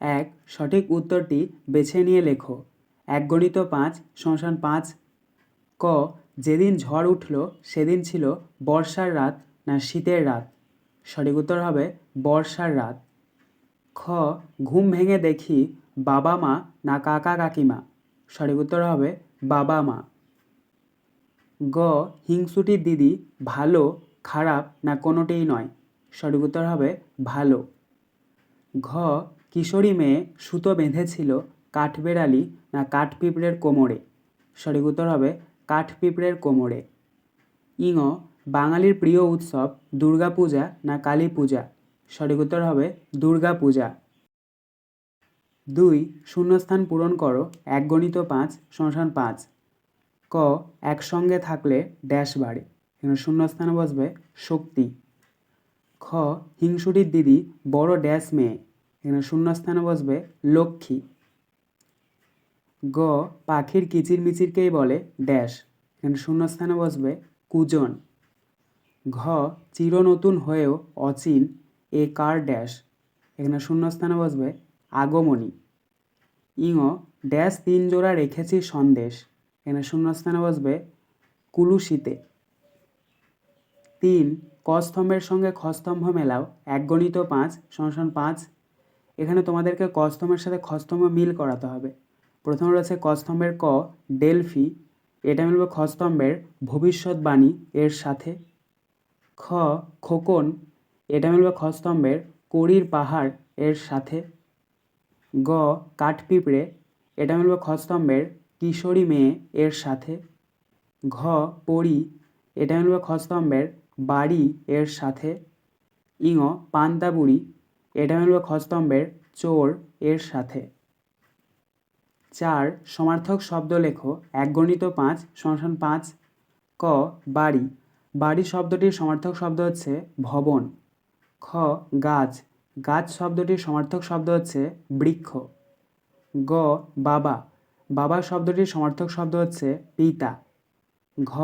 এক, সঠিক উত্তরটি বেছে নিয়ে লেখো। এক গণিত পাঁচ শমশান পাঁচ। ক, যেদিন ঝড় উঠল, সেদিন ছিল বর্ষার রাত না শীতের রাত? সঠিক উত্তর হবে বর্ষার রাত। খ, ঘুম ভেঙে দেখি বাবা মা না কাকা কাকিমা? সঠিক উত্তর হবে বাবা মা। গ হিংসুটির দিদি ভালো, খারাপ না কোনোটিই নয়? সঠিক উত্তর হবে ভালো। ঘ কিশোরী মেয়ে সুতো বেঁধেছিল কাঠবেড়ালি না কাঠপিঁপড়ের কোমরে। সঠিক উত্তর হবে কাঠপিঁপড়ের কোমরে। ইঙ, বাঙালির প্রিয় উৎসব দুর্গাপূজা না কালী পূজা সঠিক উত্তর হবে দুর্গা পূজা দুই, শূন্যস্থান পূরণ করো এক গণিত পাঁচ, শমশান পাঁচ। ক, একসঙ্গে থাকলে ড্যাশ বাড়ে। এখানে শূন্যস্থানে বসবে শক্তি। খ, হিংসুটির দিদি বড় ড্যাশ মেয়ে। এখানে শূন্যস্থানে বসবে লক্ষ্মী। গ, পাখির কিচিরমিচিরকেই বলে ড্যাশ। এখানে শূন্যস্থানে বসবে কুজন। ঘ চির নতুন হয়েও অচিন এ কার ড্যাশ? এখানে শূন্যস্থানে বসবে আগমনী। ইঙ, ড্যাশ তিন জোড়া রেখেছি সন্দেশ। এখানে শূন্যস্থানে বসবে কুলুশিতে তিন ক স্তম্ভের সঙ্গে খ স্তম্ভ মেলাও এক গণিত পাঁচ শমশান পাঁচ এখানে তোমাদেরকে ক স্তম্ভের সাথে খ স্তম্ভ মিল করাতে হবে। প্রথমে রয়েছে ক স্তম্ভের ক ডেলফি এটা মিলবে খ স্তম্ভের ভবিষ্যৎবাণী এর সাথে। খ, খোকন, এটা মিলবে খ স্তম্ভের কড়ির পাহাড় এর সাথে। গ, কাঠপিঁপড়ে, এটা মিলবে খ স্তম্ভের কিশোরী মেয়ে এর সাথে। ঘ পড়ি এটা মিলবে খ স্তম্ভের বাড়ি এর সাথে। ইঙ, পান্তাবুড়ি, এটা মিলবে খ স্তম্ভের চোর এর সাথে। চার, সমার্থক শব্দ লেখো। এক, গণিত পাঁচ শমশান পাঁচ, ক, বাড়ি। বাড়ি শব্দটির সমার্থক শব্দ হচ্ছে ভবন। খ, গাছ। গাছ শব্দটির সমার্থক শব্দ হচ্ছে বৃক্ষ। গ, বাবা। বাবা শব্দটির সমার্থক শব্দ হচ্ছে পিতা। ঘ,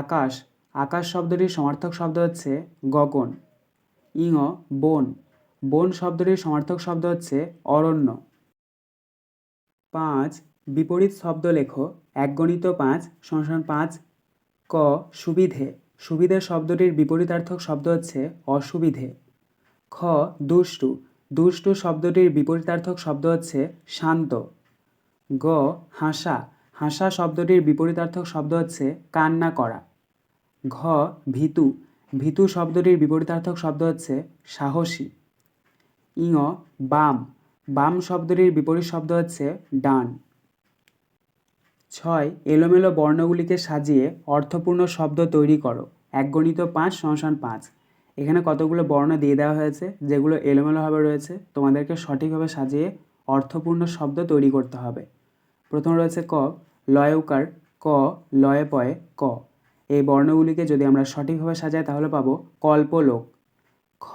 আকাশ। আকাশ শব্দটির সমার্থক শব্দ হচ্ছে গগন। ইঙ, বন। বন শব্দটির সমার্থক শব্দ হচ্ছে অরণ্য। পাঁচ, বিপরীত শব্দ লেখো এক গণিত পাঁচ শমশান পাঁচ, ক, সুবিধে। সুবিধে শব্দটির বিপরীতার্থক শব্দ হচ্ছে অসুবিধে। খ, দুষ্টু। দুষ্টু শব্দটির বিপরীতার্থক শব্দ হচ্ছে শান্ত। গ, হাসা। হাসা শব্দটির বিপরীতার্থক শব্দ হচ্ছে কান্না করা। ঘ, ভীতু। ভীতু শব্দটির বিপরীতার্থক শব্দ হচ্ছে সাহসী। ইঙ, বাম। বাম শব্দটির বিপরীত শব্দ হচ্ছে ডান। ছয়, এলোমেলো বর্ণগুলিকে সাজিয়ে অর্থপূর্ণ শব্দ তৈরি করো। এক গণিত পাঁচ শমশান পাঁচ। এখানে কতগুলো বর্ণ দিয়ে দেওয়া হয়েছে, যেগুলো এলোমেলোভাবে রয়েছে, তোমাদেরকে সঠিকভাবে সাজিয়ে অর্থপূর্ণ শব্দ তৈরি করতে হবে। প্রথম রয়েছে ক, লয়উকার, ক লয়ে পয়ে ক। এই বর্ণগুলিকে যদি আমরা সঠিকভাবে সাজাই, তাহলে পাবো কল্পলোক। খ,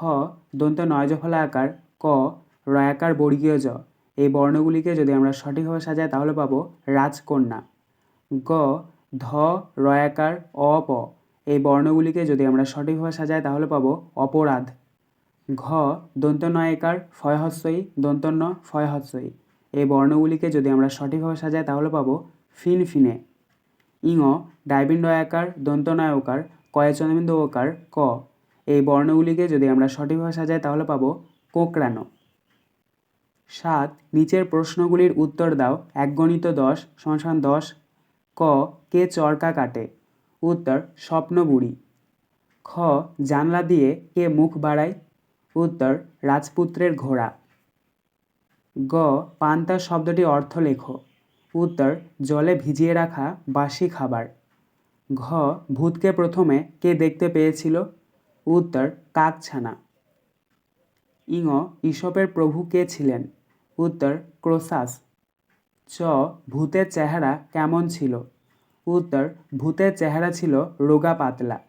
দন্ত নয়জফলা আকার ক, রয়াকার বর্গীয় জ। এই বর্ণগুলিকে যদি আমরা সঠিকভাবে সাজাই, তাহলে পাবো রাজকন্যা। গ, ধ, রয়াকার, অ, প। এই বর্ণগুলিকে যদি আমরা সঠিকভাবে সাজাই, তাহলে পাবো অপরাধ। ঘ দন্ত নয়কার ফয়হস্যই দন্তন্য ফয়হস্যই। এই বর্ণগুলিকে যদি আমরা সঠিকভাবে সাজাই, তাহলে পাবো ফিনফিনে। ইঙ ডাইবিন ডয়াকার দন্তনায়কার কয়েচন্দ্রবিন্দু ওকার ক। এই বর্ণগুলিকে যদি আমরা সঠিকভাবে সাজাই, তাহলে পাবো কোঁকড়ানো। সাত, নিচের প্রশ্নগুলির উত্তর দাও। এক গণিত দশ শমশান দশ। ক, কে চরকা কাটে? উত্তর স্বপ্নবুড়ি খ, জানলা দিয়ে কে মুখ বাড়ায়? উত্তর, রাজপুত্রের ঘোড়া। গ, পান্তা শব্দটি অর্থ লেখো। উত্তর, জলে ভিজিয়ে রাখা বাসি খাবার। ঘ, ভূতকে প্রথমে কে দেখতে পেয়েছিল? উত্তর, কাকছানা। ইঙ ঈশপের প্রভু কে ছিলেন? উত্তর, ক্রোসাস। চ, ভূতের চেহারা কেমন ছিল? উত্তর, ভূতের চেহারা ছিল রোগা পাতলা।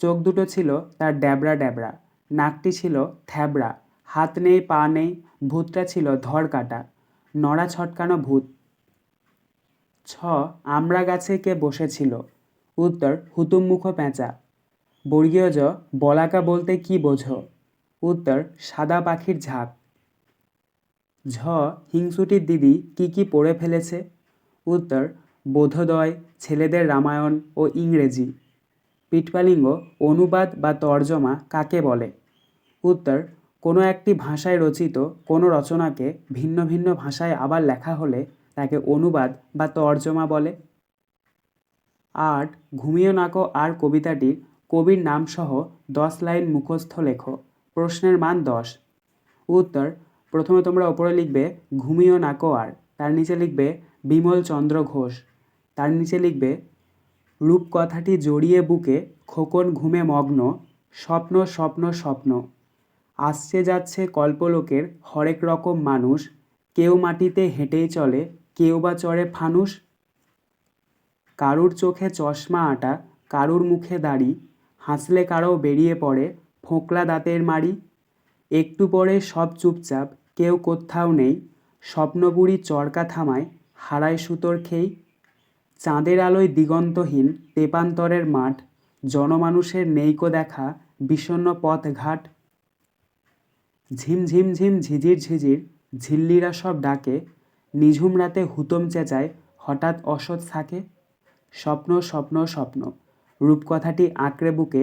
চোখ দুটো ছিল তার ড্যাবড়া ড্যাবড়া। নাকটি ছিল থ্যাবড়া। হাত নেই, পা নেই, ভূতটা ছিল ধর কাটা। নড়া ছটকানো ভূত। ছ, আমরা গাছে কে বসেছিল? উত্তর, হুতুমমুখ পেঁচা। বর্গীয় জ, বলাকা বলতে কি বোঝো? উত্তর, সাদা পাখির ঝাঁক। ঝ, হিংসুটির দিদি কি কি পড়ে ফেলেছে? উত্তর, বোধোদয়, ছেলেদের রামায়ণ ও ইংরেজি। পিঠপালিঙ্গ, অনুবাদ বা তর্জমা কাকে বলে? উত্তর, কোনো একটি ভাষায় রচিত কোনো রচনাকে ভিন্ন ভিন্ন ভাষায় আবার লেখা হলে তাকে অনুবাদ বা তর্জমা বলে। আট, ঘুমিয়ে নাকো আর কবিতাটির কবির নামসহ দশ লাইন মুখস্থ লেখো। প্রশ্নের মান দশ। উত্তর, প্রথমে তোমরা ওপরে লিখবে, ঘুমিও নাকো আর। তার নিচে লিখবে, বিমল চন্দ্র ঘোষ। তার নিচে লিখবে, রূপকথাটি জড়িয়ে বুকে খোকন ঘুমে মগ্ন, স্বপ্ন স্বপ্ন স্বপ্ন। আসছে যাচ্ছে কল্পলোকের হরেক রকম মানুষ, কেউ মাটিতে হেঁটেই চলে, কেউ বা চড়ে ফানুস কারুর চোখে চশমা আটা, কারুর মুখে দাড়ি, হাসলে কারও বেরিয়ে পড়ে ফোকলা দাঁতের মাড়ি। একটু পরে সব চুপচাপ, কেউ কোথাও নেই। স্বপ্নবুড়ি চরকা থামায়, হারায় সুতোর খেই। চাঁদের আলোয় দিগন্তহীন তেপান্তরের মাঠ, জনমানুষের নেইকো দেখা বিষণ্ণ পথ ঘাট ঝিমঝিম ঝিম ঝিঝির ঝিঝির ঝিল্লিরা সব ডাকে, নিঝুম রাতে হুতম চেঁচায়, হঠাৎ অসৎ থাকে। স্বপ্ন স্বপ্ন স্বপ্ন, রূপকথাটি আঁকড়ে বুকে